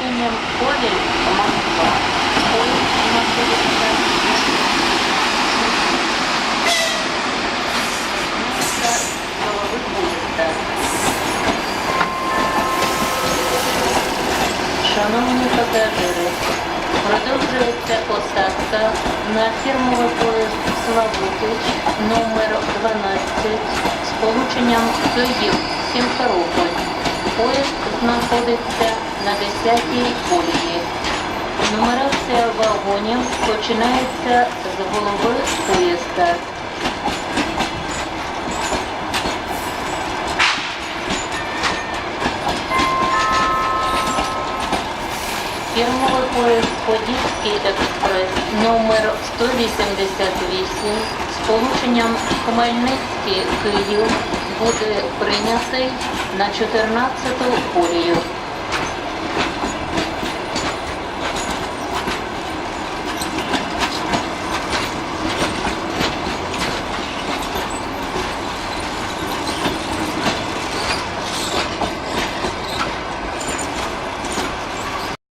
Сполученням Ковіль Москва. Поїзд знаходиться місце голови поїзда. Шановні пасажири, продовжується посадка на фірмовий поїзд Славутич номер 12 з полученням Київ Сімферополь. Поїзд знаходиться на 10-й колії. Нумерація вагонів починається з голови поїзда. Фірмовий поїзд Подільський експрес номер 188 з полученням Хмельницький Київ буде прийнятий на 14-ту колію.